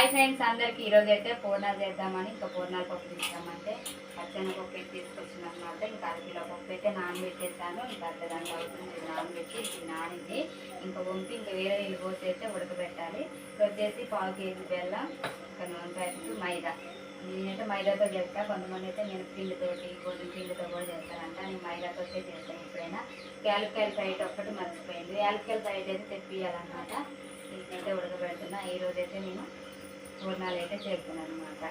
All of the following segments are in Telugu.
హాయ్ ఫ్రెండ్స్ అందరికి ఈరోజు అయితే పూర్ణాలు చేద్దామని ఇంకా పూర్ణాలు పప్పు తీస్తామంటే పచ్చని పప్పు అయితే తీసుకొచ్చిన అనమాట ఇంకా అర కిలో పప్పు అయితే నానబెట్టేసాను ఇంకా అర్ధ అవుతుంది నానబెట్టి ఇది నానింది. ఇంకా వంపి ఇంకా వేరే నీళ్ళు పోసి అయితే ఉడకబెట్టాలి. వచ్చేసి పావు కేజీ బెల్లం ఇంకా నూనె ప్యాకెట్ మైదా. నేనైతే మైదాతో చేస్తా. కొంతమంది అయితే నేను పిండితోటి గోధుమ పిండితో కూడా చేస్తానంట నేను మైదాతో చేస్తాను ఎప్పుడైనా. యాలక్కాయల ఫ్రైట్ ఒక్కటి మర్చిపోయింది. యాలక్కాయల ఫ్రైట్ అయితే తెప్పియాలన్నమాట వీటినైతే ఉడకబెడుతున్నా. ఈ రోజైతే నేను పూర్ణాలు అయితే చేస్తున్నాను అనమాట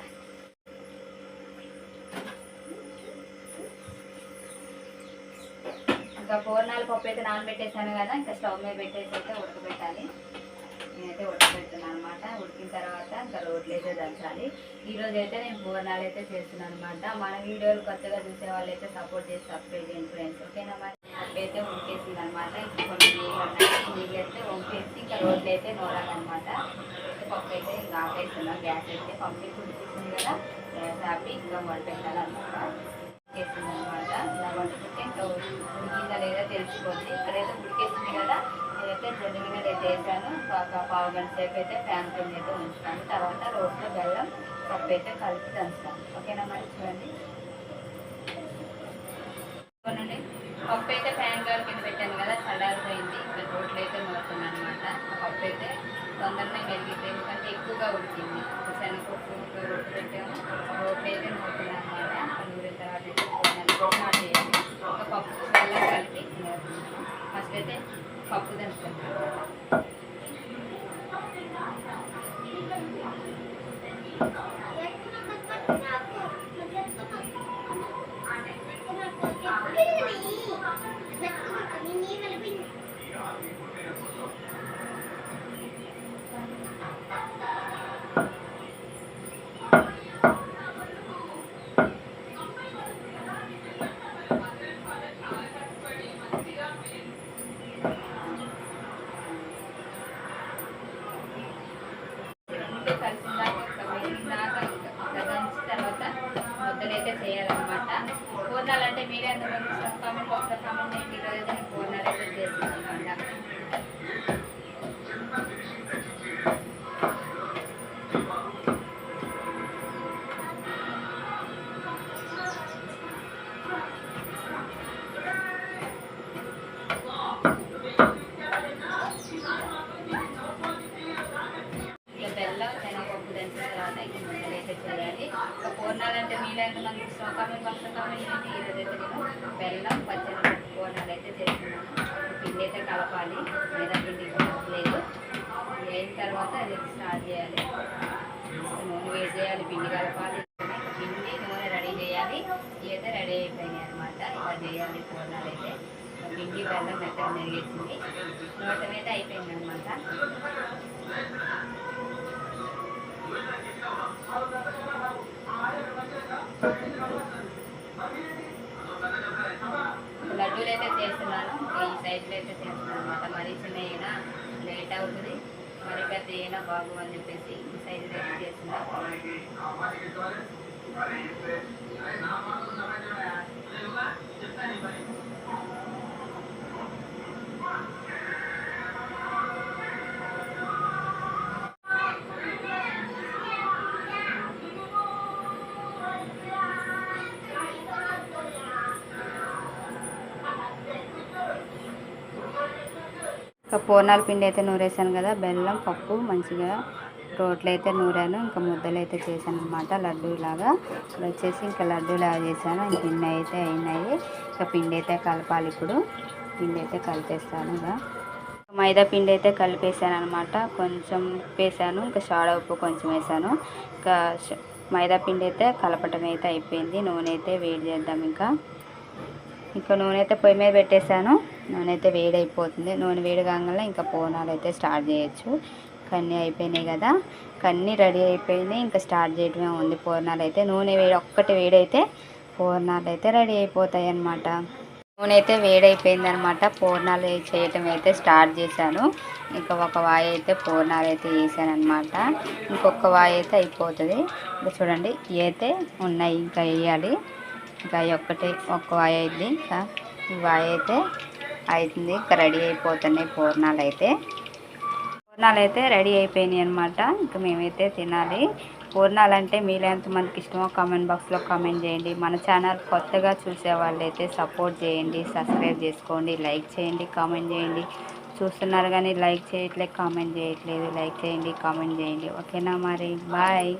ఇంకా పూర్ణాలు పప్పు అయితే నానబెట్టేసాను కదా ఇంకా స్టవ్ మీద పెట్టేసి అయితే ఉడకబెట్టాలి. నేనైతే ఉడకబెడుతున్నాను అనమాట ఉడికిన తర్వాత ఇంకా రోడ్లు అయితే దంచాలి. ఈరోజు అయితే నేను పూర్ణాలు అయితే చేస్తున్నాను అనమాట మన వీడియోలు కొత్తగా చూసే వాళ్ళు అయితే సపోర్ట్ చేసి సబ్స్క్రైబ్ చేయండి ఫ్రెండ్స్ ఓకేనా మరి? అయితే ఉడికేసింది అనమాట ఇంకా కొన్ని నీళ్ళు ఉన్నాయి. నీళ్ళు అయితే వంపేసి ఇంకా రోడ్లు అయితే నూరాలన్నమాట. పప్పు అయితే ఇంకా ఆపేస్తున్నా గ్యాస్ అయితే పప్పు అయితే కదా. గ్యాస్ ఆపి ఇంకా వడపెట్టాలన్నమాట ఉడికేసింది అనమాట ఇలా వండుకుంటే ఇంకా ఉడికిందా లేదా తెలుసుకోండి ఇక్కడైతే ఉడికేసింది కదా. నేనైతే జొన్న గిన్నెలు అయితే వేసాను. ఒక పావు గంట సేపు అయితే ఫ్యాన్ కింద అయితే ఉంచుతాను. తర్వాత రోట్లో బెల్లం పప్పు అయితే కలిపి దంచుతాను. ఓకేనా మరి? చూడండి. పప్పు అయితే ఫ్యాన్ గారు కింద పెట్టాను కదా. చల్లారిపోయింది. ఇంకా రోట్లు అయితే నూరుతున్నాను అనమాట పప్పు అయితే తొందరనే మెరిగింది ఎందుకంటే ఎక్కువగా ఉడికింది. శనగపప్పు రొట్టె పెట్టాము. రోట్లు అయితే నూరుతున్నాను అనమాట నూరిన తర్వాత అయితే పూర్ణాలు చేయాలి ఒక పప్పు బెల్లం కలిపి ఫస్ట్ అయితే పప్పు దంచుతున్నాను రెండు కలిసిందాక ఇంకా మెరిగిందాక ఇంకా ఇంకా దంచిన తర్వాత అయితే చేయాలన్నమాట. పూర్ణాలు అంటే మీరే ఎంతమంది కామెంట్ బాక్స్లో కామెంట్ చేయండి ఈరోజు అయితే పూర్ణాలు అయితే చేస్తున్నాను పూర్ణాలు మనకి మీలో ఎంతమంది ఇష్టం అయితే నేను బెల్లం పచ్చడి పూర్ణాలు అయితే చేస్తున్నాను పిండి అయితే కలపాలి. లేదా పిండి లేదు అయిన తర్వాత అది స్టార్ట్ చేయాలి. నూనె వేడి చేయాలి పిండి కలపాలి. పిండి నూనె రెడీ చేయాలి. ఇవి రెడీ అయిపోయినాయి అనమాట ఇలా చేయాలి పూర్ణాలు అయితే. పిండి బెల్లం మెత్తగా మెరిగేసింది. నూటం అయితే అయిపోయింది అనమాట లడ్డూలు అయితే చేస్తున్నాను. ఈ సైజులు అయితే చేస్తున్నాను అనమాట మరీ చిన్న అయినా లేట్ అవుతుంది. మరి పెద్ద అయినా బాగు అని చెప్పేసి ఈ సైజు అయితే చేస్తున్నాను ఇంకా పూర్ణాల పిండి అయితే నూరేసాను కదా బెల్లం పప్పు మంచిగా రోట్లు అయితే నూరాను ఇంకా ముద్దలు అయితే చేశాను అనమాట లడ్డూ లాగా ఇప్పుడు వచ్చేసి ఇంకా లడ్డూ లాగా చేశాను ఇంక అయితే అయినాయి. ఇంకా పిండి అయితే కలపాలి ఇప్పుడు. పిండి అయితే కలిపేస్తాను ఇక. మైదా పిండి అయితే కలిపేసాను అనమాట కొంచెం ఉప్పు వేసాను ఇంకా షాడ ఉప్పు కొంచెం వేసాను ఇంకా మైదా పిండి అయితే కలపటం అయితే అయిపోయింది నూనె అయితే వేడి చేద్దాం ఇంకా. ఇంకా నూనె అయితే పొయ్యి మీద పెట్టేశాను. నూనె అయితే వేడి అయిపోతుంది నూనె వేడి కాగానే ఇంకా పూర్ణాలు అయితే స్టార్ట్ చేయొచ్చు. కన్నీ అయిపోయినాయి కదా. కన్నీ రెడీ అయిపోయినాయి ఇంకా స్టార్ట్ చేయడమే ఉంది. పూర్ణాలు అయితే నూనె వేడి ఒక్కటి వేడైతే పూర్ణాలు అయితే రెడీ అయిపోతాయి అన్నమాట. నూనె అయితే వేడైపోయింది అనమాట పూర్ణాలు చేయటం అయితే స్టార్ట్ చేశాను. ఇంకా ఒక వాయి అయితే పూర్ణాలు అయితే వేసాను అనమాట ఇంకొక వాయి అయితే అయిపోతుంది. ఇంకా చూడండి ఇవి అయితే ఉన్నాయి. ఇంకా వేయాలి. ఇంకా ఈ ఒక్కటి ఒక్క వాయి అయింది. ఇంకా ఈ వాయి అయితే అవుతుంది ఇంకా రెడీ అయిపోతున్నాయి పూర్ణాలు అయితే. పూర్ణాలు అయితే రెడీ అయిపోయినాయి అనమాట ఇంకా మేమైతే తినాలి. పూర్ణాలు అంటే మీలో ఎంతమందికి ఇష్టమో కామెంట్ బాక్స్లో కామెంట్ చేయండి. మన ఛానల్ కొత్తగా చూసే వాళ్ళైతే సపోర్ట్ చేయండి సబ్స్క్రైబ్ చేసుకోండి లైక్ చేయండి కామెంట్ చేయండి. చూస్తున్నారు కానీ లైక్ చేయట్లేదు కామెంట్ చేయట్లేదు. లైక్ చేయండి కామెంట్ చేయండి. ఓకేనా మరి? బాయ్.